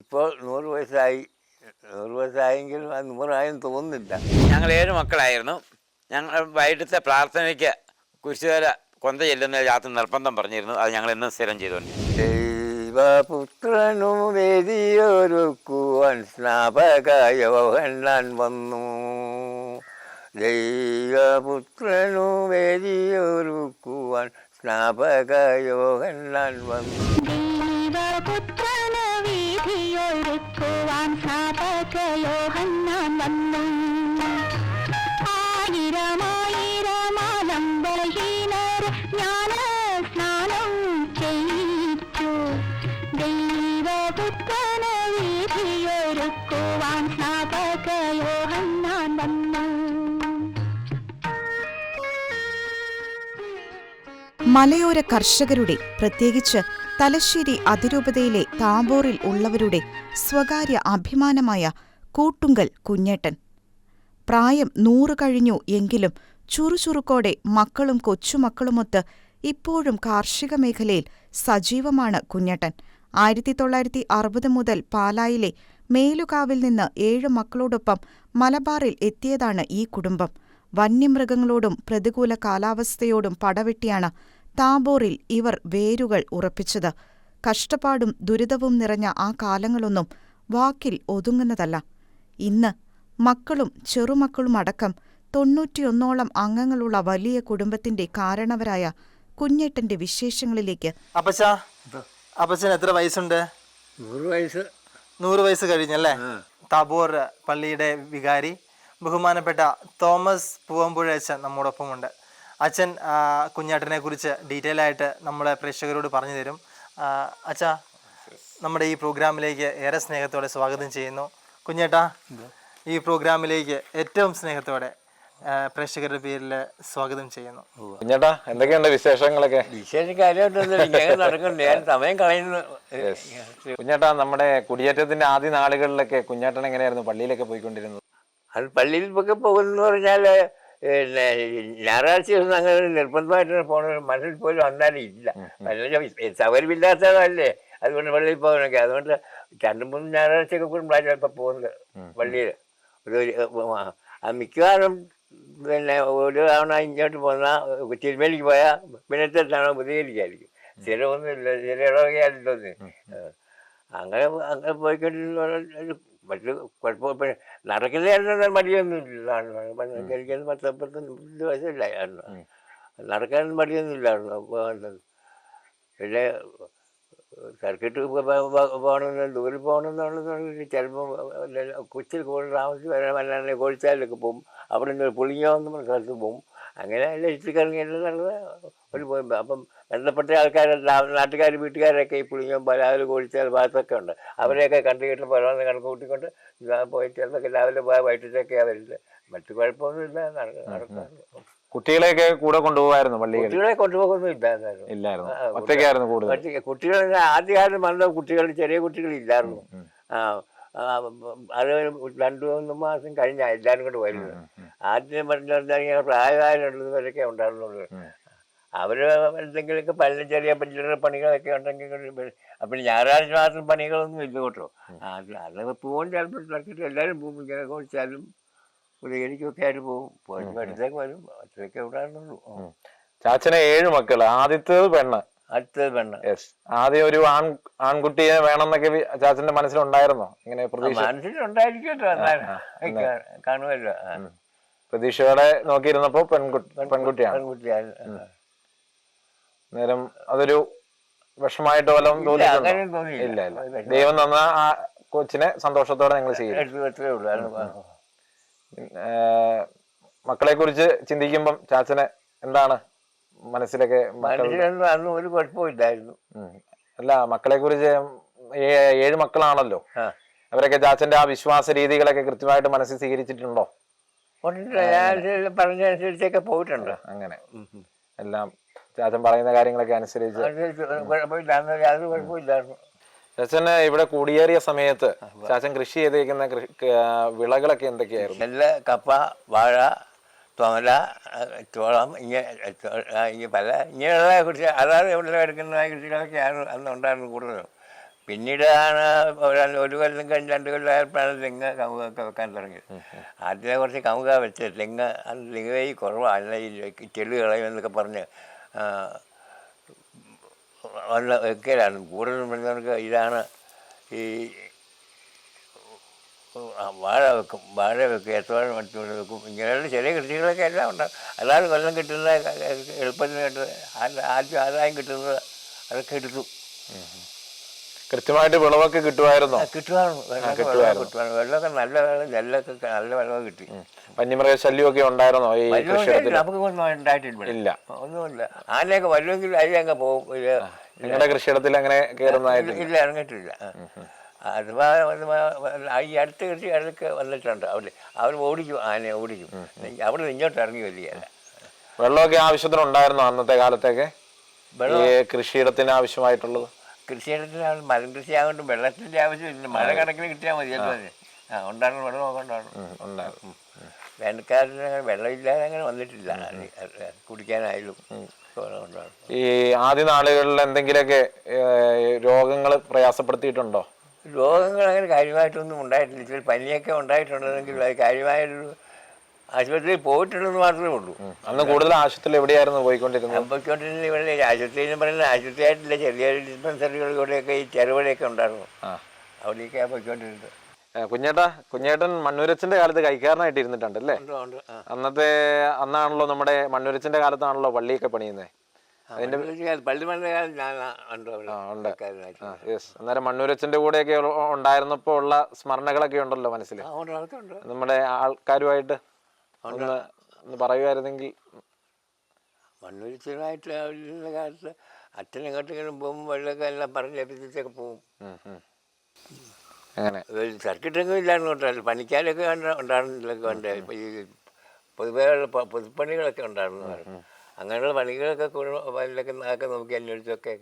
ഇപ്പോൾ നൂറ് വയസ്സായി നൂറ് വയസ്സായെങ്കിലും അത് നൂറായെന്ന് തോന്നുന്നില്ല. ഞങ്ങൾ ഏഴ് മക്കളായിരുന്നു. ഞങ്ങൾ വൈകിട്ടത്തെ പ്രാർത്ഥനയ്ക്ക് കുരിശുതല കൊന്ത ചെല്ലുന്ന രാത്രി നിർബന്ധം പറഞ്ഞിരുന്നു. അത് ഞങ്ങൾ എന്നും സ്ഥിരം ചെയ്തുകൊണ്ട്. ദൈവപുത്രനു വേദിയൊരുക്കുവാൻ സ്നാപകയോഹന്നാൻ വന്നു. ദൈവപുത്രനു വേദിയൊരുക്കുവാൻ സ്നാപകയോഹന്നാൻ വന്നു. ദൈവപുത്രന് വീതിയൊരുക്കുവാൻ സ്ഥാപകയോഹന്നാൻ വന്നു. ആയിരമായിരമാലംബഹീനർ ജ്ഞാന സ്നാനം ചെയ്യിച്ചു. ദൈവപുത്രന് വിധിയൊരുക്കുവാൻ സാധകയോഹന്നാൻ വന്നു. മലയോര കർഷകരുടെ പ്രത്യേകിച്ച് തലശ്ശേരി അതിരൂപതയിലെ താമ്പൂറിൽ ഉള്ളവരുടെ സ്വകാര്യ അഭിമാനമായ കൂട്ടുങ്കൽ കുഞ്ഞേട്ടൻ. പ്രായം നൂറ് കഴിഞ്ഞു എങ്കിലും ചുറുചുറുക്കോടെ മക്കളും കൊച്ചുമക്കളുമൊത്ത് ഇപ്പോഴും കാർഷിക മേഖലയിൽ സജീവമാണ് കുഞ്ഞേട്ടൻ. ആയിരത്തി തൊള്ളായിരത്തി അറുപത് മുതൽ പാലായിലെ മേലുകാവിൽ നിന്ന് ഏഴ് മക്കളോടൊപ്പം മലബാറിൽ എത്തിയതാണ് ഈ കുടുംബം. വന്യമൃഗങ്ങളോടും പ്രതികൂല കാലാവസ്ഥയോടും പടവെട്ടിയാണ് താബോറിൽ ഇവർ വേരുകൾ ഉറപ്പിച്ചത്. കഷ്ടപ്പാടും ദുരിതവും നിറഞ്ഞ ആ കാലങ്ങളൊന്നും വാക്കിൽ ഒതുങ്ങുന്നതല്ല. ഇന്ന് മക്കളും ചെറുമക്കളുമടക്കം തൊണ്ണൂറ്റിയൊന്നോളം അംഗങ്ങളുള്ള വലിയ കുടുംബത്തിന്റെ കാരണവരായ കുഞ്ഞേട്ടന്റെ വിശേഷങ്ങളിലേക്ക് എത്ര വയസ്സുണ്ട്? നൂറ് വയസ്സ്. നൂറ് വയസ്സ് കഴിഞ്ഞല്ലേ? താബോർ പള്ളിയുടെ വികാരി ബഹുമാനപ്പെട്ട തോമസ് പൂവമ്പുഴ അച്ഛൻ നമ്മോടൊപ്പമുണ്ട്. അച്ഛൻ കുഞ്ഞേട്ടനെ കുറിച്ച് ഡീറ്റെയിൽ ആയിട്ട് നമ്മളെ പ്രേക്ഷകരോട് പറഞ്ഞു തരും. അച്ഛ നമ്മുടെ ഈ പ്രോഗ്രാമിലേക്ക് ഏറെ സ്നേഹത്തോടെ സ്വാഗതം ചെയ്യുന്നു. കുഞ്ഞേട്ടാ ഈ പ്രോഗ്രാമിലേക്ക് ഏറ്റവും സ്നേഹത്തോടെ പ്രേക്ഷകരുടെ പേരിൽ സ്വാഗതം ചെയ്യുന്നു. കുഞ്ഞേട്ടാ എന്തൊക്കെയുണ്ട് വിശേഷങ്ങളൊക്കെ? വിശേഷം നടക്കുന്നുണ്ട്. ഞാൻ സമയം കളയുന്നു. കുഞ്ഞേട്ടാ നമ്മുടെ കുടിയേറ്റത്തിന്റെ ആദ്യ നാളുകളിലൊക്കെ കുഞ്ഞേട്ടൻ എങ്ങനെയായിരുന്നു പള്ളിയിലൊക്കെ പോയിക്കൊണ്ടിരുന്നത്? അത് പള്ളിയിൽ പോകുന്നു പറഞ്ഞാൽ പിന്നെ ഞായറാഴ്ച ദിവസം അങ്ങനെ നിർബന്ധമായിട്ട് പോണ മനസ്സിൽ പോലും അന്നാലും ഇല്ല സൗകര്യമില്ലാത്തതല്ലേ? അതുകൊണ്ട് പള്ളിയിൽ പോകാനൊക്കെ. അതുകൊണ്ട് രണ്ട് മൂന്ന് ഞായറാഴ്ചയൊക്കെ കൂടുമ്പോഴാണ് ഇപ്പം പോകുന്നത് പള്ളിയിൽ. ഒരു മിക്കവാറും പിന്നെ ഒരു തവണ ഇങ്ങോട്ട് പോന്നാൽ തിരുമേലിക്ക് പോയാൽ പിന്നത്തെ തവണ ബുദ്ധിയിലേക്കായിരിക്കും ഒന്നുമില്ല ചില ഇടവകയാലിട്ടൊന്നും അങ്ങനെ അങ്ങനെ പോയിക്കൊണ്ടിരുന്ന മറ്റു കുഴപ്പം നടക്കുന്നതായിരുന്നു? മടിയൊന്നുമില്ല. വയസ്സില്ലായിരുന്നു നടക്കാൻ മടിയൊന്നുമില്ലായിരുന്നു. അപ്പോൾ പിന്നെ സർക്കിട്ട് പോകണമെന്ന് ദൂരെ പോകണമെന്നുള്ളത് ചിലപ്പോൾ കൊച്ചിൽ കൂടുതൽ താമസിച്ച് വരാൻ വല്ലാണ്ട് കോഴിച്ചാലൊക്കെ പോകും. അവിടെ നിന്ന് പുളിഞ്ഞോ എന്ന് പറഞ്ഞ സ്ഥലത്ത് പോകും. അങ്ങനെ എല്ലാം ഇച്ചിക്കറങ്ങിയിട്ട് നല്ലത് ഒരു പോയി. അപ്പം ബന്ധപ്പെട്ട ആൾക്കാർ നാട്ടുകാർ വീട്ടുകാരൊക്കെ ഈ പുളിങ്ങോ പലാവിൽ കോഴിച്ചാൽ ഭാഗത്തൊക്കെ ഉണ്ട്. അവരെയൊക്കെ കണ്ടു കേട്ട് പലവന്ന് കണക്ക് കൂട്ടിക്കൊണ്ട് ഞാൻ പോയി ചിലതൊക്കെ രാവിലെ പോയാൽ വൈകിട്ടൊക്കെയാണ് വരുന്നത് മറ്റു കുഴപ്പമൊന്നുമില്ല നട- നടക്കാറുണ്ട് കുട്ടികളെയൊക്കെ കൂടെ കൊണ്ടുപോകായിരുന്നു പള്ളി കുട്ടികളെ കൊണ്ടുപോകൊന്നും ഇല്ലായിരുന്നു. ഇല്ലായിരുന്നു. ഒറ്റയ്ക്കായിരുന്നു കൂടുതൽ കുട്ടികൾ ആദ്യകാലം വന്ന കുട്ടികൾ ചെറിയ കുട്ടികൾ ഇല്ലായിരുന്നു. ആ, അത് രണ്ടു മൂന്ന് മാസം കഴിഞ്ഞ എല്ലാവരും കൂടെ വരുന്നത്. ആദ്യം പറഞ്ഞിട്ടുണ്ടെങ്കിൽ പ്രായമായുള്ളവരൊക്കെ ഉണ്ടായിരുന്നുള്ളൂ. അവർ എന്തെങ്കിലുമൊക്കെ പല ചെറിയ ചില്ലറ പണികളൊക്കെ ഉണ്ടെങ്കിൽ അപ്പം ഞായറാഴ്ച മാത്രം പണികളൊന്നും ഇല്ല കേട്ടോ. അത് അത് പോകും ചിലപ്പോൾ തിരക്കിട്ട് എല്ലാവരും പോകും ഇങ്ങനെ കുറിച്ചാലും ഉദയനിക്കൊക്കെ ആയിട്ട് പോകും പോയി അടുത്തേക്ക് വരും. അത്രയൊക്കെ ചാച്ചനെ ചാച്ചന് ഏഴ് മക്കൾ ആദ്യത്തേത് പെണ്ണ്. അടുത്തത് പെണ്ണ്. യെസ്. ആദ്യം ഒരു ആൺ ആൺകുട്ടിയെ വേണമെന്നൊക്കെ എന്നൊക്കെ ചാച്ചന്റെ മനസ്സിലുണ്ടായിരുന്നോ? ഇങ്ങനെ പ്രതീക്ഷ മനസ്സിലുണ്ടായിരിക്കട്ടോ കാണുമല്ലോ. പ്രതീക്ഷയോടെ നോക്കിയിരുന്നപ്പോ പെൺകുട്ടി പെൺകുട്ടിയാണ്. പെൺകുട്ടിയാണ്. നേരം അതൊരു വിഷമായിട്ട് വല്ലതും ഇല്ല, തോന്നിയിട്ടുണ്ടോ? ഇല്ല ഇല്ല. ദൈവം തന്ന ആ കൊച്ചിനെ സന്തോഷത്തോടെ നിങ്ങൾ ചെയ്യും മക്കളെ കുറിച്ച് ചിന്തിക്കുമ്പം ചാച്ചനെ എന്താണ് മനസ്സിലൊക്കെ മനസ്സിലൊന്നും ഒരു കുഴപ്പമില്ലായിരുന്നു. അല്ല മക്കളെ കുറിച്ച് ഏഴ് മക്കളാണല്ലോ. അവരൊക്കെ ചാച്ചന്റെ ആ വിശ്വാസ രീതികളൊക്കെ കൃത്യമായിട്ട് മനസ്സിൽ സ്വീകരിച്ചിട്ടുണ്ടോ? പറഞ്ഞ അനുസരിച്ചൊക്കെ പറഞ്ഞനുസരിച്ചൊക്കെ പോയിട്ടുണ്ട്. അങ്ങനെ. എല്ലാം ചാച്ചൻ പറയുന്ന കാര്യങ്ങളൊക്കെ അനുസരിച്ച്. കുഴപ്പമില്ല. അന്ന് യാതൊരു കുഴപ്പമില്ലായിരുന്നു. ചാച്ചന് ഇവിടെ കുടിയേറിയ സമയത്ത് ചാച്ചൻ കൃഷി ചെയ്തേക്കുന്ന വിളകളൊക്കെ എന്തൊക്കെയായിരുന്നു? നെല്ല് കപ്പ വാഴ തോമല ചോളം ഇങ്ങനെ ഇങ്ങനെ പല ഇങ്ങനെയുള്ള കൃഷി അതാണ് ഇവിടെ എടുക്കുന്ന കൃഷികളൊക്കെയാണ് അന്ന് ഉണ്ടായിരുന്നു കൂടുതലും. പിന്നീടാണ് ഒരു കൊല്ലം കഴിഞ്ഞ് രണ്ട് കൊല്ലം ആയപ്പോഴാണ് തെങ്ങ് കമുകൊക്കെ വെക്കാൻ തുടങ്ങിയത്. ആദ്യമേ കുറച്ച് കമുക വെച്ചത്. തെങ്ങ് അത് തെങ്ങ് കുറവാണ്. ഈ ചെളി കളയുമെന്നൊക്കെ പറഞ്ഞ് വന്ന് വെക്കലാണ് കൂടുതലും നമുക്ക് ഇതാണ് ഈ വാഴ വെക്കും. വാഴ വെക്കും ഏത്തവാഴ മറ്റുള്ള വെക്കും. ഇങ്ങനെയുള്ള ചെറിയ കൃഷികളൊക്കെ എല്ലാം ഉണ്ടാകും അല്ലാതെ കൊല്ലം കിട്ടുന്ന എളുപ്പത്തിന് കിട്ടുന്നത് ആദ്യം ആദായം കിട്ടുന്നത് അതൊക്കെ എടുത്തു. കൃത്യമായിട്ട് വിളവൊക്കെ കിട്ടുമായിരുന്നോ? കിട്ടുമായിരുന്നു. കിട്ടുമായിരുന്നു. വെള്ളമൊക്കെ നല്ല വെള്ളം നെല്ലൊക്കെ നല്ല വെള്ളം കിട്ടി. പഞ്ഞിമൃഗ ശല്യമൊക്കെ ഉണ്ടായിരുന്നോ ഈ നമുക്ക് ഒന്നും ഉണ്ടായിട്ടില്ല ഇല്ല. ഒന്നുമില്ല. ആനയൊക്കെ വല്ലതെങ്കിൽ അങ്ങ് പോകും. നിങ്ങളുടെ കൃഷിയിടത്തിൽ അങ്ങനെ കയറുന്നതായിട്ടില്ല ഇല്ല ഇറങ്ങിയിട്ടില്ല. അഥവാ ഈ അടുത്ത കൃഷി അടുക്ക് വന്നിട്ടുണ്ട് അവിടെ. അവർ ഓടിക്കും ആനയെ ഓടിക്കും. അവിടെ ഇങ്ങോട്ട് ഇറങ്ങി വരികയല്ല. വെള്ളമൊക്കെ ആവശ്യത്തിന് ഉണ്ടായിരുന്നോ അന്നത്തെ കാലത്തൊക്കെ? കൃഷിയിടത്തിന് ആവശ്യമായിട്ടുള്ളത്? കൃഷിയിടത്തിലാണ് മരം കൃഷി ആയതുകൊണ്ട് വെള്ളത്തിന്റെ ആവശ്യമില്ല. മഴ കണക്കിന് കിട്ടിയാൽ മതിയല്ലോ ആ. ഉണ്ടാകണം വെള്ളം നോക്കണ്ടാണ് ഉണ്ടാകും വേനൽക്കാലത്തിന് അങ്ങനെ വെള്ളമില്ലാതെ അങ്ങനെ വന്നിട്ടില്ല. കുടിക്കാനായാലും ഈ ആദ്യ നാളുകളിൽ എന്തെങ്കിലുമൊക്കെ രോഗങ്ങൾ പ്രയാസപ്പെടുത്തിയിട്ടുണ്ടോ? രോഗങ്ങൾ അങ്ങനെ കാര്യമായിട്ടൊന്നും ഉണ്ടായിട്ടില്ല. ഇച്ചിരി പനിയൊക്കെ ഉണ്ടായിട്ടുണ്ടെങ്കിൽ അത് കാര്യമായൊരു ആശുപത്രിയിൽ പോയിട്ടുണ്ടെന്ന് മാത്രമേ ഉള്ളൂ. അന്ന് കൂടുതൽ ആശുപത്രിയിൽ എവിടെയായിരുന്നു പോയിക്കൊണ്ടിരുന്നത്? പോയിക്കൊണ്ടിരുന്ന ഇവിടെ ആശുപത്രി എന്ന് പറയുന്നത് ആശുപത്രി ആയിട്ടില്ല ചെറിയ ഡിസ്പെൻസറികളിലൂടെയൊക്കെ ഈ ചെറുപടിയൊക്കെ ഉണ്ടായിരുന്നു. അവിടെയൊക്കെ പോയിക്കൊണ്ടിരുന്നത്. കുഞ്ഞേട്ടാ കുഞ്ഞേട്ടൻ മണ്ണൂരച്ചന്റെ കാലത്ത് കൈക്കാരനായിട്ട് ഇരുന്നിട്ടുണ്ട് അല്ലേ? അന്നത്തെ അന്നാണല്ലോ നമ്മുടെ മണ്ണൂരച്ചന്റെ കാലത്താണല്ലോ പള്ളിയൊക്കെ പണിയുന്നത് ഉണ്ട് യെസ് അന്നേരം മണ്ണൂരച്ചന്റെ കൂടെയൊക്കെ ഉണ്ടായിരുന്നപ്പോ ഉണ്ടായിരുന്നപ്പോൾ ഉള്ള സ്മരണകളൊക്കെ ഉണ്ടല്ലോ മനസ്സിൽ. നമ്മുടെ ആൾക്കാരുമായിട്ട് ഒന്ന് ഒന്ന് പറയുമായിരുന്നെങ്കിൽ മണ്ണൊലിച്ചതായിട്ട് ഇരുന്ന കാലത്ത് അച്ഛൻ എങ്ങോട്ടെങ്കിലും പോകുമ്പോൾ വെള്ളമൊക്കെ എല്ലാം പറഞ്ഞ് ലഭിച്ചൊക്കെ പോകും. അങ്ങനെ സർക്കിട്ടൊന്നും ഇല്ലായിരുന്നു കേട്ടോ. പണിക്കാരൊക്കെ ഉണ്ടായിരുന്നില്ലൊക്കെ ഉണ്ട് ഈ പൊതുവേ പൊതുപ്പണികളൊക്കെ ഉണ്ടായിരുന്നു. അങ്ങനെയുള്ള പണികളൊക്കെ കൂടുതലൊക്കെ നാക്കെ നോക്കി അന്വേഷിച്ചൊക്കെ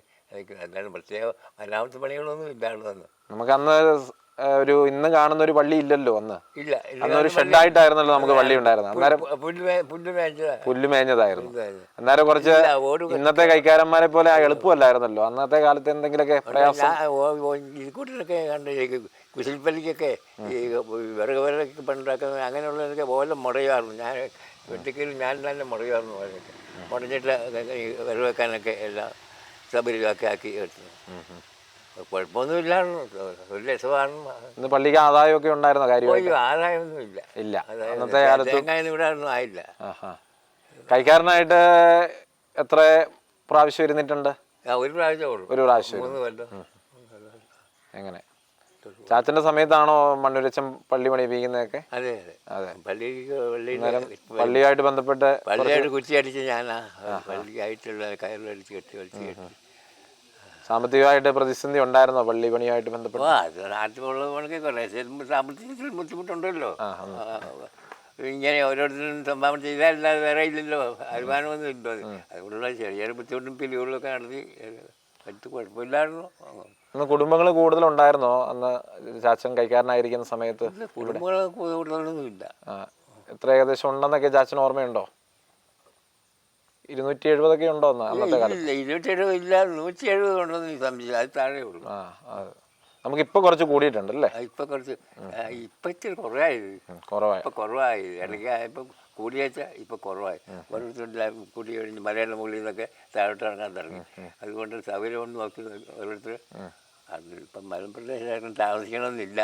അല്ലാണ്ട് പ്രത്യേക അനാമത്തെ പണികളൊന്നും ഇല്ലായിരുന്നു നമുക്ക് അന്ന് ഒരു ഇന്ന് കാണുന്ന ഒരു പള്ളി ഇല്ലല്ലോ അന്ന്. ഇല്ല അന്ന് ഒരു ഷെഡായിട്ടായിരുന്നല്ലോ നമുക്ക് പള്ളി ഉണ്ടായിരുന്നത്. അന്നേരം പുല്ല് മേഞ്ഞതായിരുന്നു. അന്നേരം കുറച്ച് ഇന്നത്തെ കൈക്കാരന്മാരെ പോലെ ആ എളുപ്പമല്ലായിരുന്നല്ലോ. അന്നത്തെ കാലത്ത് എന്തെങ്കിലുമൊക്കെ പ്രയാസം. ഈ കണ്ട് ഈ കുശിൽപ്പള്ളിക്കൊക്കെ ഈ വിറക് വിറകൊക്കെ പണ്ടാക്കുന്ന അങ്ങനെയുള്ളതൊക്കെ ഓല മുടയുമായിരുന്നു ഞാൻ വെട്ടിക്കലും ഞാൻ തന്നെ മുടയുമായിരുന്നു ഓലൊക്കെ മുടഞ്ഞിട്ട് വിറവെക്കാനൊക്കെ എല്ലാം സൗകര്യമൊക്കെ ആക്കി എടുത്തു കുഴപ്പമൊന്നുമില്ലായിരുന്നു ഒരു രസമാണ്. ഇന്ന് പള്ളിക്ക് ആദായമൊക്കെ ഉണ്ടായിരുന്ന കാര്യം ആദായമൊന്നും ഇല്ല. ഇല്ല. അന്നത്തെ കാലത്ത് ഇവിടെ ഒന്നും ആയില്ല. കൈക്കാരനായിട്ട് എത്ര പ്രാവശ്യം ഇരുന്നിട്ടുണ്ട്? ഒരു പ്രാവശ്യം ഒരു പ്രാവശ്യം എങ്ങനെ? ചാച്ചന്റെ സമയത്താണോ മണ്ണുരച്ചൻ പള്ളി പണിയിപ്പിക്കുന്നതൊക്കെ? അതെ അതെ. പള്ളിയിൽ പള്ളിയായിട്ട് ബന്ധപ്പെട്ട് പള്ളിയായിട്ട് കുറ്റി അടിച്ച് ഞാനാ പള്ളിയായിട്ടുള്ള കയറ് വലിച്ച് കെട്ടി. വലിച്ച് കെട്ടി സാമ്പത്തികമായിട്ട് പ്രതിസന്ധി ഉണ്ടായിരുന്നോ? പള്ളി പണിയായിട്ട് ബന്ധപ്പെട്ടുണ്ടല്ലോ അത് കുറേ സാമ്പത്തികത്തിൽ ബുദ്ധിമുട്ടുണ്ടല്ലോ. ഇങ്ങനെ ഓരോരുത്തരും സംഭാവന ചെയ്താലല്ലാതെ വേറെ ഇല്ലല്ലോ. വരുമാനമൊന്നും ഇല്ലോ അതുകൊണ്ടുള്ള ചെറിയ ചെറിയ ബുദ്ധിമുട്ടും പിരിവുകളൊക്കെ നടത്തി പറ്റി കുഴപ്പമില്ലായിരുന്നു. അന്ന് കുടുംബങ്ങൾ കൂടുതലുണ്ടായിരുന്നോ? അന്ന് ചാച്ചൻ കൈക്കാരനായിരിക്കുന്ന സമയത്ത് കുടുംബങ്ങൾ കൂടുതലൊന്നും ഇല്ല എത്ര ഏകദേശം ഉണ്ടെന്നൊക്കെ ചാച്ചൻ ഓർമ്മയുണ്ടോ? ഇരുന്നൂറ്റി എഴുപതൊക്കെ ഉണ്ടോ അന്ന് അന്നത്തെ കാലത്ത്? ഇല്ല ഇരുന്നൂറ്റി എഴുപത് ഇല്ല നൂറ്റി എഴുപത് ഉണ്ടെന്ന് എനിക്ക് സംശയം. അത് താഴെ ഉള്ളൂ. ആ അത് നമുക്കിപ്പോൾ കുറച്ച് കൂടിയിട്ടുണ്ട് അല്ലേ ഇപ്പൊ കുറച്ച് ആ, ഇപ്പൊ ഇച്ചിരി കുറവായത്. ഉം, കുറവായി. ഇപ്പൊ കുറവായി. ഇടയ്ക്ക് ഇപ്പൊ കൂടിയേച്ച ഇപ്പൊ കുറവായി. ഓരോരുത്തരുടെ കൂടി കഴിഞ്ഞ് മലയാളം മുകളിൽ നിന്നൊക്കെ താഴോട്ട് ഇറങ്ങാൻ തുടങ്ങി. അതുകൊണ്ട് സൗകര്യം ഒന്നും നോക്കി ഓരോരുത്തർ അത് ഇപ്പം മലമ്പ്രദേശമായിട്ട് താമസിക്കണമെന്നില്ല.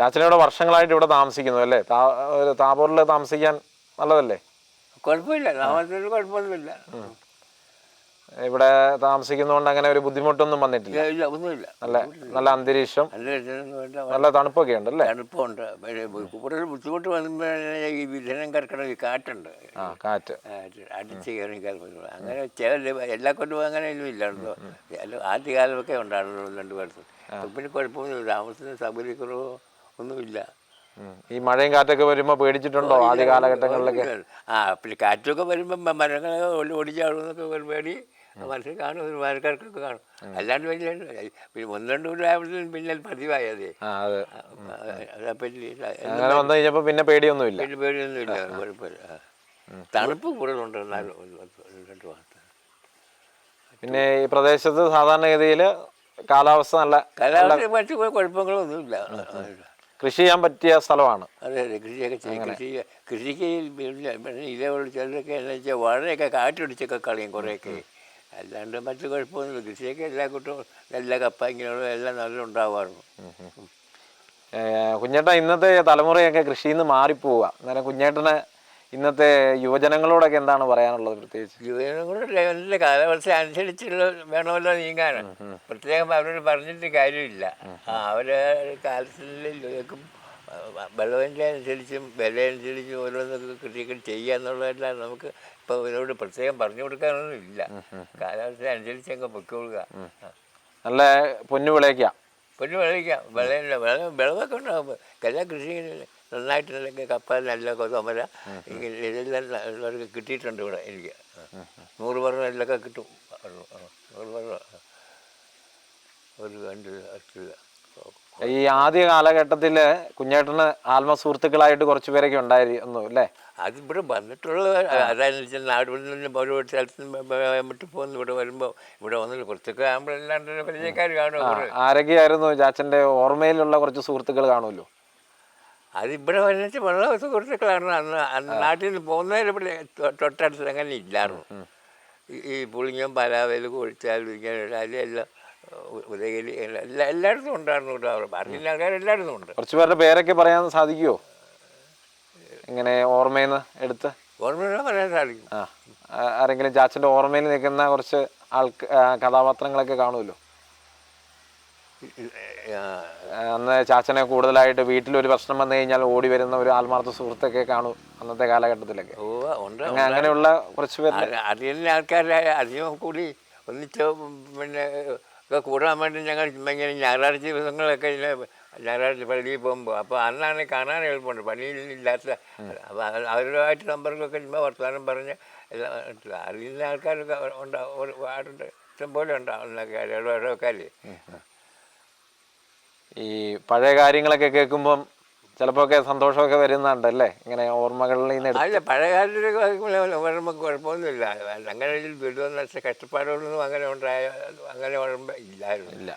ചാച്ചനോട് വർഷങ്ങളായിട്ട് ഇവിടെ താമസിക്കുന്നു അല്ലേ? താ- ഒരു താമസിക്കാൻ നല്ലതല്ലേ? കുഴപ്പമില്ല താമസത്തിന് കുഴപ്പമൊന്നുമില്ല. ഇവിടെ താമസിക്കുന്നതുകൊണ്ട് അങ്ങനെ ഒരു ബുദ്ധിമുട്ടൊന്നും വന്നിട്ടില്ല. ഇല്ല, ഒന്നുമില്ല. നല്ല നല്ല അന്തരീക്ഷം. നല്ല തണുപ്പൊക്കെ ഉണ്ട് അല്ലേ? തണുപ്പുണ്ട്. കൂടുതൽ ബുദ്ധിമുട്ട് വരുമ്പോഴേ ഈ വിധനം കിടക്കണ ഈ കാറ്റുണ്ട്. ആ കാറ്റ്. അടിച്ച് കയറി അങ്ങനെ ചില എല്ലാ കൊണ്ടും അങ്ങനെ ഒന്നും ഇല്ലാണ്ടോ ആദ്യ ആദ്യകാലമൊക്കെ ഉണ്ടായിരുന്നു രണ്ടു പേർക്ക്. പിന്നെ കുഴപ്പമൊന്നുമില്ല. താമസത്തിന് സൗകര്യക്കുറവോ ഒന്നുമില്ല. ഈ മഴയും കാറ്റൊക്കെ വരുമ്പോൾ പേടിച്ചിട്ടുണ്ടോ ആദ്യ കാലഘട്ടങ്ങളിലൊക്കെ? ആ പിന്നെ കാറ്റൊക്കെ വരുമ്പോൾ മരങ്ങൾ ഓടിച്ചാടുന്നൊക്കെ പേടി. മനസ്സിൽ കാണും ഒരു മരക്കാർക്കൊക്കെ കാണും. അല്ലാണ്ട് വലിയ പിന്നെ ഒന്ന് രണ്ട് കൊല്ലം ആയപ്പോഴത്തേക്കും പിന്നെ പതിവായി അതെ. അങ്ങനെ വന്നു കഴിഞ്ഞപ്പോൾ പിന്നെ പേടിയൊന്നുമില്ല. പിന്നെ പേടിയൊന്നുമില്ല. കുഴപ്പമില്ല. തണുപ്പ് കൂടുതലുണ്ട് എന്നാലും രണ്ട് ഭാഗത്ത്. പിന്നെ ഈ പ്രദേശത്ത് സാധാരണഗതിയിൽ കാലാവസ്ഥ നല്ല കാലാവസ്ഥ മറ്റു കുഴപ്പങ്ങളൊന്നുമില്ല. കൃഷി ചെയ്യാൻ പറ്റിയ സ്ഥലമാണ്. അതെ അതെ. കൃഷിയൊക്കെ ചെയ്യും. കൃഷി കൃഷിക്ക് ഇതേപോലെ ചിലരൊക്കെ എന്ന് വെച്ചാൽ വാഴയൊക്കെ കാറ്റടിച്ചൊക്കെ കളയും കുറേയൊക്കെ. അല്ലാണ്ട് മറ്റു കുഴപ്പമൊന്നുമില്ല. കൃഷിയൊക്കെ എല്ലാ കുട്ടികളും നല്ല കപ്പ ഇങ്ങനെയുള്ള എല്ലാം നല്ല ഉണ്ടാവാറുണ്ട്. കുഞ്ഞേട്ടൻ ഇന്നത്തെ തലമുറയൊക്കെ കൃഷിയിൽ നിന്ന് മാറിപ്പോവുക അന്നേരം കുഞ്ഞേട്ടന് ഇന്നത്തെ യുവജനങ്ങളോടൊക്കെ എന്താണ് പറയാനുള്ളത് പ്രത്യേകിച്ച്? യുവജനങ്ങളുടെ കാലാവസ്ഥ അനുസരിച്ചുള്ള വേണമല്ലോ നീങ്ങാൻ. പ്രത്യേകം അവരോട് പറഞ്ഞിട്ട് കാര്യമില്ല. അവരെ കാലത്തിലേക്കും വെള്ളത്തിന്റെ അനുസരിച്ചും വില അനുസരിച്ചും ഓരോന്നൊക്കെ കൃഷിയൊക്കെ ചെയ്യുക എന്നുള്ളതല്ല നമുക്ക് ഇപ്പോൾ ഇവരോട് പ്രത്യേകം പറഞ്ഞു കൊടുക്കാനൊന്നും ഇല്ല. കാലാവസ്ഥ അനുസരിച്ച് അങ്ങ് നല്ല പൊന്നു വിളയ്ക്കാം. പൊന്നു വിളയിക്കാം. വിളയില്ല. വിള വിളവൊക്കെ ഉണ്ടാകുമ്പോൾ എല്ലാ കൃഷി നന്നായിട്ട് നല്ല കപ്പ നെല്ല കൊതമല ഇതെല്ലാം ഉള്ളവർക്ക് കിട്ടിയിട്ടുണ്ട് ഇവിടെ എനിക്ക്. നൂറ് പറഞ്ഞ നെല്ലൊക്കെ കിട്ടും. നൂറ് പറഞ്ഞ ഒരു രണ്ട് അച്ചില്ല ഈ ആദ്യ കാലഘട്ടത്തിൽ കുഞ്ഞേട്ടന് ആത്മസുഹൃത്തുക്കളായിട്ട് കുറച്ച് പേരൊക്കെ ഉണ്ടായിരുന്നു അല്ലേ? അതിവിടെ വന്നിട്ടുള്ള വെച്ചാൽ നാട് നിന്ന് ഓരോ സ്ഥലത്ത് വിട്ടു പോകുന്നു. ഇവിടെ വരുമ്പോൾ ഇവിടെ വന്നിട്ട് കുറച്ചൊക്കെ ആകുമ്പോഴല്ലാണ്ട് പരിചയക്കാർ കാണും ആ, കുറേ. ആരൊക്കെയായിരുന്നു ചാച്ചന്റെ ഓർമ്മയിലുള്ള കുറച്ച് സുഹൃത്തുക്കൾ കാണുമല്ലോ? അത് ഇവിടെ വന്നിട്ട് വളരെ സുഹൃത്തുക്കളാണ് അന്ന് അന്ന് നാട്ടിൽ നിന്ന് പോകുന്നതിന് ഇവിടെ തൊട്ടടുത്ത് അങ്ങനെ ഇല്ലായിരുന്നു. ഈ- പുളിങ്ങം പലാവേൽ കോഴിച്ചാൽ ഇങ്ങനെ എല്ലാം ഉദയഗിരി എല്ലാ എല്ലായിടത്തും ഉണ്ടായിരുന്നു കേട്ടോ. അവിടെ അറിയുന്ന ആൾക്കാർ എല്ലായിടത്തും ഉണ്ട്. കുറച്ച് പേരുടെ പേരൊക്കെ പറയാൻ സാധിക്കുമോ ഇങ്ങനെ ഓർമ്മയിൽ നിന്ന് എടുത്ത്? ഓർമ്മയിൽ പറയാൻ സാധിക്കും. ആരെങ്കിലും ചാച്ചന്റെ ഓർമ്മയിൽ നിൽക്കുന്ന കുറച്ച് ആൾക്ക് ആ, കഥാപാത്രങ്ങളൊക്കെ കാണുമല്ലോ? അന്ന് ചാച്ചനെ കൂടുതലായിട്ട് വീട്ടിലൊരു പ്രശ്നം വന്നു കഴിഞ്ഞാൽ ഓടി വരുന്ന ഒരു ആത്മാർത്ഥ സുഹൃത്തൊക്കെ കാണും അന്നത്തെ കാലഘട്ടത്തിലൊക്കെ. അങ്ങനെയുള്ള കുറച്ച് പേര് അറിയുന്ന ആൾക്കാരെ അധികം കൂടി ഒന്നിച്ച് പിന്നെ ഒക്കെ കൂടാൻ വേണ്ടി ഞങ്ങൾ ഇങ്ങനെ ഞായറാഴ്ച ദിവസങ്ങളൊക്കെ ഇങ്ങനെ ഞായറാഴ്ച പള്ളിയിൽ പോകുമ്പോൾ അപ്പോൾ അന്നാണ് കാണാൻ എളുപ്പമുണ്ട്. പള്ളിയിലില്ലാത്ത അപ്പോൾ അവരുമായിട്ട് സമ്പർക്കമൊക്കെ ചുമ്മാ വർത്തമാനം പറഞ്ഞ് അറിയുന്ന ആൾക്കാരൊക്കെ ഉണ്ടാവും ഒരുപാടുണ്ട് ഇഷ്ടം പോലെ ഉണ്ടാവും ഇടവക്കാർ ഈ പഴയ കാര്യങ്ങളൊക്കെ കേൾക്കുമ്പം ചിലപ്പോ ഒക്കെ സന്തോഷമൊക്കെ വരുന്നുണ്ടല്ലേ? ഇങ്ങനെ ഓർമ്മകളിൽ നിന്ന് അല്ല പഴയ കാലത്തിലൊക്കെ വരുമ്പോൾ കുഴപ്പമൊന്നുമില്ല. അങ്ങനെ ദുരിതം നഷ്ട കഷ്ടപ്പാടുകളൊന്നും അങ്ങനെ ഉണ്ടായ അങ്ങനെ ഓർമ്മ ഇല്ലായിരുന്നു. ഇല്ല.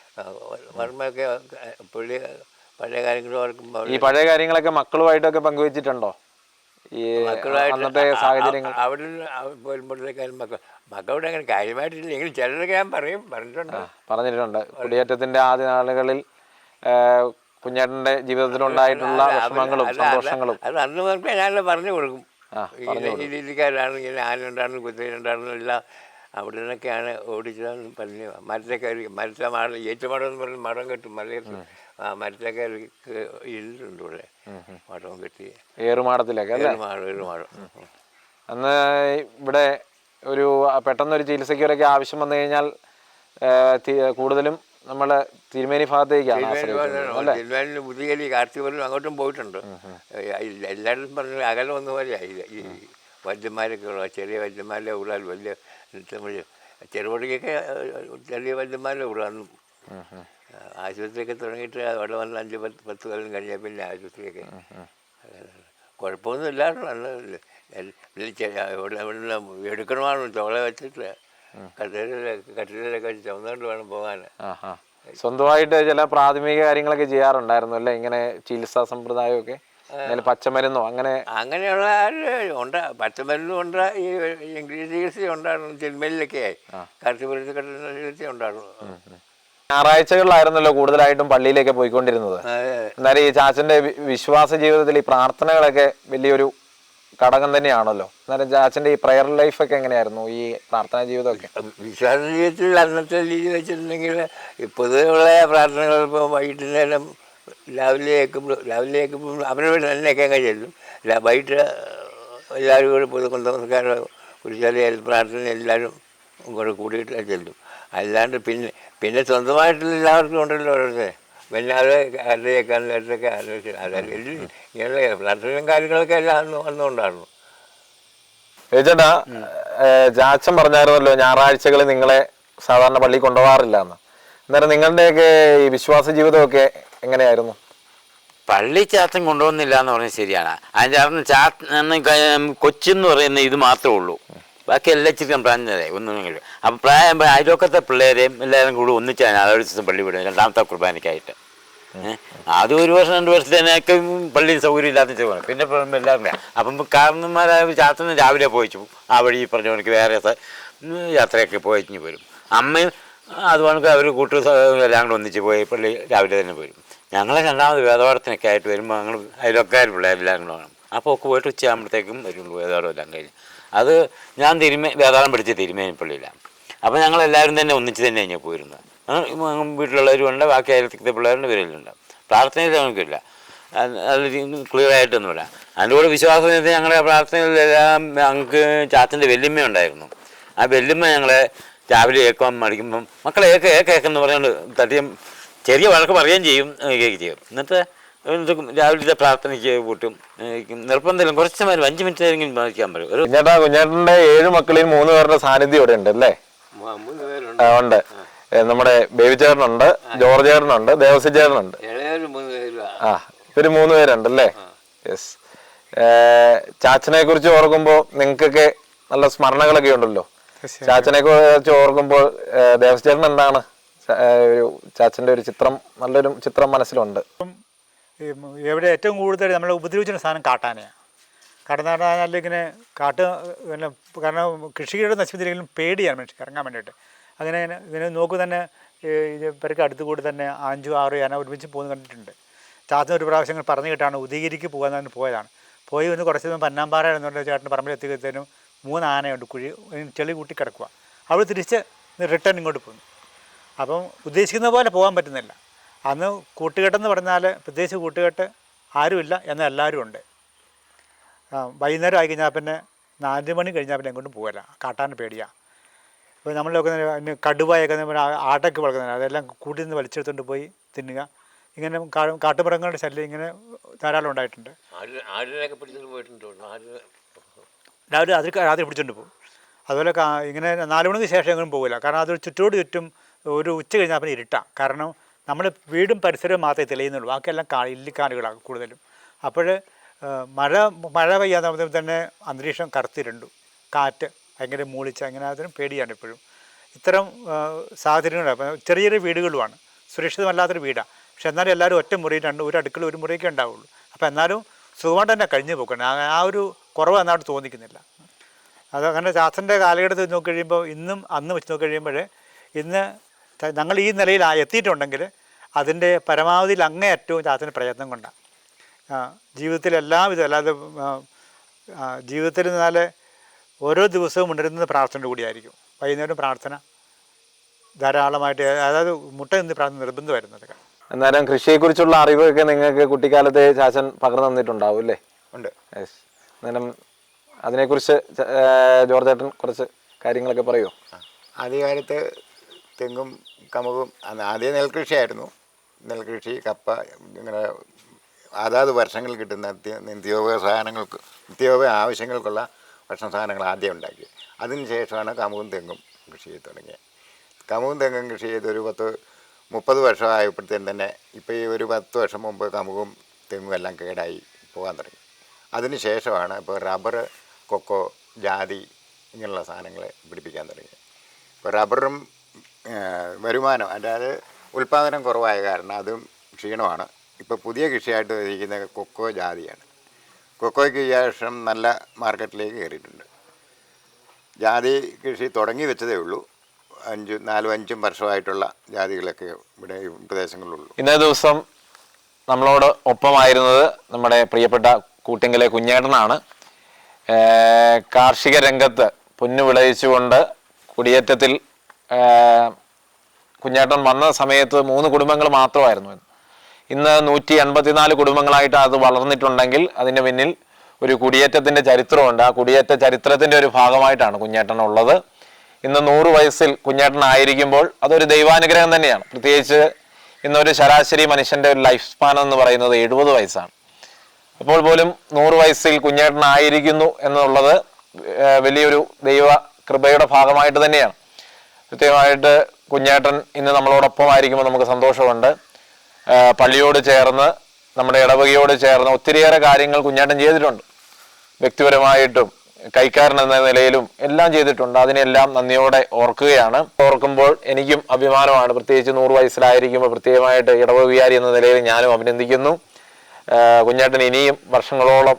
ഓർമ്മയൊക്കെ പുള്ളി പഴയ കാര്യങ്ങൾ ഓർക്കുമ്പോൾ ഈ പഴയ കാര്യങ്ങളൊക്കെ മക്കളുമായിട്ടൊക്കെ പങ്കുവച്ചിട്ടുണ്ടോ? ഈ അന്നത്തെ സാഹചര്യങ്ങൾ. അവിടെ പോരുമ്പോഴത്തേക്കാളും മക്കൾ. മക്കളോട് അങ്ങനെ കാര്യമായിട്ടില്ല. എങ്കിലും ചിലരൊക്കെ ഞാൻ പറയും പറഞ്ഞിട്ടുണ്ട്. പറഞ്ഞിട്ടുണ്ട്. കുടിയേറ്റത്തിന്റെ ആദ്യ നാളുകളിൽ കുഞ്ഞേട്ടന്റെ ജീവിതത്തിൽ ഉണ്ടായിട്ടുള്ള വിഷമങ്ങളും സന്തോഷങ്ങളും. അത് അന്ന് പറഞ്ഞാൽ ഞാൻ പറഞ്ഞു കൊടുക്കും. രീതിക്കാരാണ് ഇങ്ങനെ ആനുണ്ടായിരുന്നു കുതിരയുണ്ടായിരുന്നു എല്ലാം അവിടെ നിന്നൊക്കെയാണ് ഓടിച്ചതെന്ന് പറഞ്ഞു മരത്തെ കയറി മരത്തെ മാടം ഏറ്റുമാടം എന്ന് പറഞ്ഞ് മടം കെട്ടും മലയത്ത് ആ മരത്തെ കയറി ഇരുന്നിട്ടുണ്ട് ഇവിടെ. മടം കെട്ടി. ഏറുമാടത്തിലൊക്കെ ഏറുമാടം ഏറുമാടം. അന്ന് ഇവിടെ ഒരു പെട്ടെന്നൊരു ചികിത്സയ്ക്കൊക്കെ ആവശ്യം വന്നു കഴിഞ്ഞാൽ കൂടുതലും നമ്മളെ തിരുമേനി ഭാഗത്തേക്കാണ് ആശ്രയിക്കുന്നത് പുതിയ കാർത്തിക പറഞ്ഞു കാർത്തികപുരം അങ്ങോട്ടും പോയിട്ടുണ്ട്. എല്ലാവരും എല്ലായിടത്തും പറഞ്ഞ അകലം ഒന്നും പോലെ ആയില്ല ഈ വൈദ്യന്മാരൊക്കെ ഉള്ള ചെറിയ വൈദ്യന്മാരുടെ ഉള്ളാൽ വലിയ ചെറുപടിക്കൊക്കെ ചെറിയ വൈദ്യന്മാരുടെ ഊടാന്നും ആശുപത്രിയൊക്കെ തുടങ്ങിയിട്ട് അവിടെ വന്ന് അഞ്ച് പത്ത് പത്ത് കൊല്ലം കഴിഞ്ഞ പിന്നെ ആശുപത്രിയൊക്കെ. കുഴപ്പമൊന്നും ഇവിടെ എടുക്കണമാണ് ചോള വെച്ചിട്ട് കട്ടിലൊക്കെ കട്ടിലൊക്കെ ചുമന്നുകൊണ്ട് വേണം പോകാൻ സ്വന്തമായിട്ട് ചില പ്രാഥമിക കാര്യങ്ങളൊക്കെ ചെയ്യാറുണ്ടായിരുന്നു അല്ലേ? ഇങ്ങനെ ചികിത്സാ സമ്പ്രദായമൊക്കെ പച്ചമരുന്നോ അങ്ങനെ? അങ്ങനെയുള്ള ഉണ്ട്. പച്ചമരുന്നും ഉണ്ട് ഈ ഇംഗ്ലീഷ് ചികിത്സ ഉണ്ടായിരുന്നു. തിരുമലിലൊക്കെ കറുത്തുപുരത്ത് കിട്ടുന്ന ചികിത്സ ഉണ്ടായിരുന്നു. ഞായറാഴ്ചകളിലായിരുന്നല്ലോ കൂടുതലായിട്ടും പള്ളിയിലേക്ക് പോയിക്കൊണ്ടിരുന്നത്. എന്നാലും ഈ ചാച്ചന്റെ വിശ്വാസ ജീവിതത്തിൽ ഈ പ്രാർത്ഥനകളൊക്കെ വലിയൊരു ഘടകം തന്നെയാണല്ലോ. എന്നാലും അച്ഛന്റെ ഈ പ്രയർ ലൈഫൊക്കെ എങ്ങനെയായിരുന്നു? ഈ പ്രാർത്ഥനാ ജീവിതമൊക്കെ? വിശ്വാസ ജീവിതത്തിൽ അന്നത്തെ രീതി വെച്ചിട്ടുണ്ടെങ്കിൽ ഇപ്പോഴുള്ള പ്രാർത്ഥനകൾ ഇപ്പോൾ വൈകിട്ട് നേരം രാവിലെ കേൾക്കുമ്പോൾ രാവിലെ കേൾക്കുമ്പോൾ അവനോട് തന്നെ കേൾക്കാൻ ചെല്ലും. വൈകിട്ട് എല്ലാവരും കൂടി പൊതു നമസ്കാരം കുറിച്ചാൽ പ്രാർത്ഥന എല്ലാവരും കൂടെ കൂടിയിട്ട് ചെല്ലും. അല്ലാണ്ട് പിന്നെ പിന്നെ സ്വന്തമായിട്ടുള്ള എല്ലാവർക്കും ഉണ്ടല്ലോ ഓരോരുത്തർ പിന്നെ അത് അത് കേൾക്കാൻ നേരത്തൊക്കെ ആലോചിച്ചു അതായത് ഇങ്ങനെ പ്രാർത്ഥനയും കാര്യങ്ങളൊക്കെ എല്ലാം അന്ന് അന്നുണ്ടായിരുന്നു ചേട്ടാ ചാച്ചൻ പറഞ്ഞായിരുന്നല്ലോ ഞായറാഴ്ചകളിൽ നിങ്ങളെ സാധാരണ പള്ളി കൊണ്ടുപോകാറില്ല എന്ന് അന്നേരം നിങ്ങളുടെയൊക്കെ ഈ വിശ്വാസ ജീവിതമൊക്കെ എങ്ങനെയായിരുന്നു? പള്ളി ചാത്തൻ കൊണ്ടുപോകുന്നില്ല എന്ന് പറഞ്ഞാൽ ശരിയാണ് അതിന്റെ അർത്ഥം ചാത്ത കൊച്ചെന്ന് പറയുന്ന ഇത് മാത്രമേ ഉള്ളൂ. ബാക്കി എല്ലാം ഇച്ചിരി പ്രാഞ്ചരെ ഒന്നും കഴിയും അപ്പം പ്രായം അയൽവക്കത്തെ പിള്ളേരെയും എല്ലാവരും കൂടി ഒന്നിച്ചാണ് അതൊരു ദിവസം പള്ളി വിടും രണ്ടാമത്തെ കുർബാനയ്ക്കായിട്ട്. അത് ഒരു വർഷം രണ്ട് വർഷത്തേനൊക്കെ പള്ളിയിൽ സൗകര്യം ഇല്ലാത്ത പോകണം പിന്നെ എല്ലാവരും. അപ്പം കാരണന്മാരായ ചാത്തന്ന് രാവിലെ പോയിച്ചു. ആ വഴി പറഞ്ഞു കണക്ക് വേറെ യാത്രയൊക്കെ പോയിഞ്ഞ് വരും. അമ്മയും അത് അതുകൊണ്ട് അവർ കൂട്ടു എല്ലാം കൂടെ ഒന്നിച്ച് പോയി പള്ളി രാവിലെ തന്നെ പോരും ഞങ്ങളെ രണ്ടാമത് വേദപാഠത്തിനൊക്കെ ആയിട്ട് വരുമ്പോൾ ഞങ്ങൾ അതിലൊക്കെ പിള്ളേരെല്ലാം കൂടെ വേണം അപ്പോൾ ഒക്കെ പോയിട്ട് ഉച്ചയാകുമ്പോഴത്തേക്കും വരുള്ളൂ വേദപാഠം എല്ലാം കഴിഞ്ഞ്. അത് ഞാൻ തിരുമേ വേദപാഠം പഠിച്ച തിരുമേനിപ്പള്ളിയിലാണ് അപ്പോൾ ഞങ്ങൾ എല്ലാവരും തന്നെ ഒന്നിച്ച് തന്നെ കഴിഞ്ഞാൽ പോയിരുന്നത് വീട്ടിലുള്ളവരുണ്ട് ബാക്കി അയൽത്തിക്കത്തെ പിള്ളേരുടെ പേരിലുണ്ട്. പ്രാർത്ഥനയിൽ നമുക്കില്ല അത് ക്ലിയർ ആയിട്ടൊന്നുമില്ല. അതിന്റെ കൂടെ വിശ്വാസം വെച്ചാൽ ഞങ്ങളുടെ പ്രാർത്ഥനയിലെല്ലാം ഞങ്ങൾക്ക് ചാച്ചന്റെ വെല്ലുമ്മ ഉണ്ടായിരുന്നു. ആ വെല്ലുമ്മ ഞങ്ങളെ രാവിലെ ഏക്കാൻ മടിക്കുമ്പം മക്കളെ ഏക്ക ഏക്ക ഏക്കെന്ന് പറഞ്ഞുകൊണ്ട് തട്ടിയും ചെറിയ വഴക്ക് പറയുകയും ചെയ്യും കേൾക്കുകയും ചെയ്യും. എന്നിട്ട് രാവിലത്തെ പ്രാർത്ഥനയ്ക്ക് കൂട്ടും നിർബന്ധമില്ല കുറച്ച് നേരം അഞ്ച് മിനിറ്റ് നേരെങ്കിലും വായിക്കാൻ പറയും. കുഞ്ഞേട്ടാ കുഞ്ഞേട്ടന്റെ ഏഴ് മക്കളിൽ മൂന്ന് പേരുടെ സാന്നിധ്യം ഇവിടെ ഉണ്ട് അല്ലേ മൂന്ന് പേരുണ്ട്. ആ, ഉണ്ട്. നമ്മുടെ ബേബി ചേട്ടനുണ്ട് ജോർജ് ചേട്ടനുണ്ട് ദേവസ്വ ചേട്ടനുണ്ട്. ആ ഇവർ മൂന്ന് പേരുണ്ടല്ലേ? യെസ് ചാച്ചനെ കുറിച്ച് ഓർക്കുമ്പോൾ നിങ്ങൾക്കൊക്കെ നല്ല സ്മരണകളൊക്കെ ഉണ്ടല്ലോ. ചാച്ചനെ കുറിച്ച് ഓർക്കുമ്പോൾ ദേവസ്വ ചേട്ടൻ എന്താണ്? ഒരു ചാച്ചന്റെ ഒരു ചിത്രം നല്ലൊരു ചിത്രം മനസ്സിലുണ്ട്. എവിടെ ഏറ്റവും കൂടുതൽ നമ്മളെ ഉപദ്രവിച്ചിരുന്ന സാധനം കാട്ടാനയാണ് കാട്ടെന്ന് പറഞ്ഞാൽ ഇങ്ങനെ കാട്ട് പിന്നെ കാരണം കൃഷിയുടെ നശിപ്പിച്ചില്ലെങ്കിലും പേടിയാണ് മനുഷ്യർക്ക് ഇറങ്ങാൻ വേണ്ടിയിട്ട്. അങ്ങനെ ഇങ്ങനെ നോക്ക് തന്നെ ഇവർക്ക് അടുത്ത് കൂടി തന്നെ അഞ്ചും ആറ് ആന ഒരുമിച്ച് പോകുന്ന കണ്ടിട്ടുണ്ട്. ചാത്തൻ ഒരു പ്രാവശ്യം പറഞ്ഞു കേട്ടാണ് ഉദയഗിരിക്ക് പോകാൻ തന്നെ പോയതാണ്. പോയി ഒന്ന് കുറച്ച് ദിവസം പന്നാമ്പാറ എന്നുകൊണ്ട് ചേട്ടൻ പറമ്പിൽ എത്തിക്കത്തേനും മൂന്ന് ആനയുണ്ട് കുഴി ചെളി കൂട്ടി കിടക്കുക അവിടെ തിരിച്ച് റിട്ടേൺ ഇങ്ങോട്ട് പോകുന്നു അപ്പം ഉദ്ദേശിക്കുന്ന പോലെ പോകാൻ പറ്റുന്നില്ല. അന്ന് കൂട്ടുകെട്ടെന്ന് പറഞ്ഞാൽ പ്രത്യേകിച്ച് കൂട്ടുകെട്ട് ആരുമില്ല എന്നാൽ എല്ലാവരും ഉണ്ട്. വൈകുന്നേരം ആയി കഴിഞ്ഞാൽ പിന്നെ നാല് മണി കഴിഞ്ഞാൽ പിന്നെ എങ്ങോട്ടും പോകില്ല കാട്ടാൻ പേടിയാണ് ഇപ്പോൾ നമ്മളൊക്കെ കടുവായൊക്കെ നമ്മൾ ആട്ടൊക്കെ വളർത്തുന്നത് അതെല്ലാം കൂട്ടിൽ നിന്ന് വലിച്ചെടുത്തുകൊണ്ട് പോയി തിന്നുക. ഇങ്ങനെ കാട്ടുമൃഗങ്ങളുടെ ശല്യം ഇങ്ങനെ ധാരാളം ഉണ്ടായിട്ടുണ്ട്. രാവിലെ അതിൽ രാത്രി പിടിച്ചുകൊണ്ട് പോകും. അതുപോലെ ഇങ്ങനെ നാല് മണിക്ക് ശേഷം എങ്ങും പോകില്ല കാരണം അത് ചുറ്റോട് ചുറ്റും ഒരു ഉച്ച കഴിഞ്ഞാൽ പിന്നെ ഇരുട്ടാം. കാരണം നമ്മൾ വീടും പരിസരവും മാത്രമേ തെളിയുന്നുള്ളൂ. ബാക്കിയെല്ലാം കാ ഇല്ലിക്കാടുകളാണ് കൂടുതലും. അപ്പോൾ മഴ മഴ പെയ്യാതെ തന്നെ അന്തരീക്ഷം കറുത്തിരുണ്ടു. കാറ്റ്. ഭയങ്കര മൂളിച്ച അങ്ങനെ അതിനും പേടിയാണ് എപ്പോഴും ഇത്തരം സാഹചര്യങ്ങളാണ് ചെറിയ ചെറിയ വീടുകളുമാണ്. സുരക്ഷിതമല്ലാത്തൊരു വീടാണ് പക്ഷെ എന്നാലും എല്ലാവരും ഒറ്റ മുറി രണ്ട് ഒരു അടുക്കള ഒരു മുറിയൊക്കെ ഉണ്ടാവുള്ളൂ. അപ്പോൾ എന്നാലും സുഖമായിട്ട് തന്നെ കഴിഞ്ഞു പോക്കണം. ആ ഒരു കുറവ് എന്നായിട്ട് തോന്നിക്കുന്നില്ല. അത് അങ്ങനെ ശാസ്ത്രന്റെ കാലഘട്ടത്തിൽ നോക്കി കഴിയുമ്പോൾ ഇന്നും അന്ന് വെച്ച് നോക്കി കഴിയുമ്പോൾ ഇന്ന് ഞങ്ങൾ ഈ നിലയിൽ എത്തിയിട്ടുണ്ടെങ്കിൽ അതിന്റെ പരമാവധിയിൽ അങ്ങേയറ്റവും ശാസ്ത്രന്റെ പ്രയത്നം കൊണ്ടാണ് ജീവിതത്തിൽ എല്ലാവിധം അല്ലാതെ ജീവിതത്തിൽ എന്നാൽ ഓരോ ദിവസവും ഉണരുന്നത് പ്രാർത്ഥനയുടെ കൂടിയായിരിക്കും. വൈകുന്നേരം പ്രാർത്ഥന ധാരാളമായിട്ട് അതായത് മുട്ട എന്ന് പ്രാർത്ഥന നിർബന്ധം വരുന്നത്. എന്നാലും കൃഷിയെക്കുറിച്ചുള്ള അറിവൊക്കെ നിങ്ങൾക്ക് കുട്ടിക്കാലത്തെ ചാച്ചൻ പകർന്നു തന്നിട്ടുണ്ടാവും അല്ലേ? ഉണ്ട്. യെസ് എന്നാലും അതിനെക്കുറിച്ച് ജോർജ് ചേട്ടൻ കുറച്ച് കാര്യങ്ങളൊക്കെ പറയുമോ ആദ്യകാലത്ത് തെങ്ങും കമുകും ആദ്യം നെൽകൃഷിയായിരുന്നു. നെൽകൃഷി കപ്പ ഇങ്ങനെ അതാത് വർഷങ്ങൾ കിട്ടുന്ന നിത്യോപ സാധനങ്ങൾക്ക് നിത്യോപയോഗ ആവശ്യങ്ങൾക്കുള്ള ഭക്ഷണ സാധനങ്ങൾ ആദ്യം ഉണ്ടാക്കി. അതിന് ശേഷമാണ് കമുകും തെങ്ങും കൃഷി ചെയ്ത് തുടങ്ങിയത് കമുകും തെങ്ങും കൃഷി ചെയ്ത് ഒരു പത്ത് മുപ്പത് വർഷമായപ്പോഴത്തേനും തന്നെ ഇപ്പോൾ ഈ ഒരു പത്ത് വർഷം മുമ്പ് കമുകും തെങ്ങും എല്ലാം കേടായി പോകാൻ തുടങ്ങി. അതിന് ശേഷമാണ് ഇപ്പോൾ റബ്ബർ കൊക്കോ ജാതി ഇങ്ങനെയുള്ള സാധനങ്ങൾ പിടിപ്പിക്കാൻ തുടങ്ങി. ഇപ്പോൾ റബ്ബറും വരുമാനം അതായത് ഉൽപ്പാദനം കുറവായ കാരണം അതും ക്ഷീണമാണ്. ഇപ്പോൾ പുതിയ കൃഷിയായിട്ട് ഇരിക്കുന്ന കൊക്കോ ജാതിയാണ്. കൊക്കോയ്ക്ക് ശേഷം നല്ല മാർക്കറ്റിലേക്ക് കയറിയിട്ടുണ്ട്. ജാതി കൃഷി തുടങ്ങി വെച്ചതേ ഉള്ളൂ. അഞ്ച് നാലും അഞ്ചും വർഷമായിട്ടുള്ള ജാതികളൊക്കെ ഇവിടെ ഈ പ്രദേശങ്ങളിലുള്ളൂ. ഇന്നേ ദിവസം നമ്മളോട് ഒപ്പമായിരുന്നത് നമ്മുടെ പ്രിയപ്പെട്ട കൂട്ടിങ്കലെ കുഞ്ഞേടനാണ് കാർഷിക രംഗത്ത് പൊന്നു വിളയിച്ചുകൊണ്ട് കുടിയേറ്റത്തിൽ കുഞ്ഞേട്ടൻ വന്ന സമയത്ത് മൂന്ന് കുടുംബങ്ങൾ മാത്രമായിരുന്നു ഇന്ന് നൂറ്റി എൺപത്തിനാല് കുടുംബങ്ങളായിട്ട് അത് വളർന്നിട്ടുണ്ടെങ്കിൽ അതിന് പിന്നിൽ ഒരു കുടിയേറ്റത്തിന്റെ ചരിത്രമുണ്ട്. ആ കുടിയേറ്റ ചരിത്രത്തിന്റെ ഒരു ഭാഗമായിട്ടാണ് കുഞ്ഞേട്ടൻ ഉള്ളത്. ഇന്ന് നൂറ് വയസ്സിൽ കുഞ്ഞേട്ടൻ ആയിരിക്കുമ്പോൾ അതൊരു ദൈവാനുഗ്രഹം തന്നെയാണ്. പ്രത്യേകിച്ച് ഇന്നൊരു ശരാശരി മനുഷ്യന്റെ ഒരു ലൈഫ് സ്പാൻ എന്ന് പറയുന്നത് എഴുപത് വയസ്സാണ്. അപ്പോൾ പോലും നൂറ് വയസ്സിൽ കുഞ്ഞേട്ടൻ ആയിരിക്കുന്നു എന്നുള്ളത് വലിയൊരു ദൈവ കൃപയുടെ ഭാഗമായിട്ട് തന്നെയാണ്. കൃത്യമായിട്ട് കുഞ്ഞേട്ടൻ ഇന്ന് നമ്മളോടൊപ്പം ആയിരിക്കുമ്പോൾ നമുക്ക് സന്തോഷമുണ്ട്. പള്ളിയോട് ചേർന്ന് നമ്മുടെ ഇടവകയോട് ചേർന്ന് ഒത്തിരിയേറെ കാര്യങ്ങൾ കുഞ്ഞേട്ടൻ ചെയ്തിട്ടുണ്ട്. വ്യക്തിപരമായിട്ടും കൈക്കാരൻ എന്ന നിലയിലും എല്ലാം ചെയ്തിട്ടുണ്ട്. അതിനെല്ലാം നന്ദിയോടെ ഓർക്കുകയാണ്. ഓർക്കുമ്പോൾ എനിക്കും അഭിമാനമാണ്. പ്രത്യേകിച്ച് നൂറ് വയസ്സിലായിരിക്കുമ്പോൾ പ്രത്യേകമായിട്ട് ഇടവ വികാരി എന്ന നിലയിൽ ഞാനും അഭിനന്ദിക്കുന്നു. കുഞ്ഞാട്ടൻ കുഞ്ഞേട്ടൻ ഇനിയും വർഷങ്ങളോളം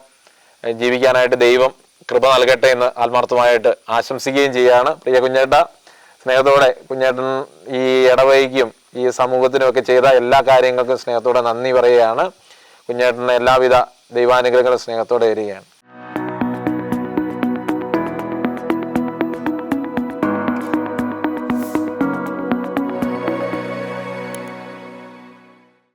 ജീവിക്കാനായിട്ട് ദൈവം കൃപ നൽകട്ടെ എന്ന് ആത്മാർത്ഥമായിട്ട് ആശംസിക്കുകയും ചെയ്യുകയാണ് പ്രിയ കുഞ്ഞേട്ട സ്നേഹത്തോടെ കുഞ്ഞേട്ടൻ ഈ ഇടവയ്ക്കും ഈ സമൂഹത്തിനും ഒക്കെ ചെയ്ത എല്ലാ കാര്യങ്ങൾക്കും സ്നേഹത്തോടെ നന്ദി പറയുകയാണ്. കുഞ്ഞേട്ടന് എല്ലാവിധ ദൈവാനുഗ്രഹങ്ങളും സ്നേഹത്തോടെ വരികയാണ്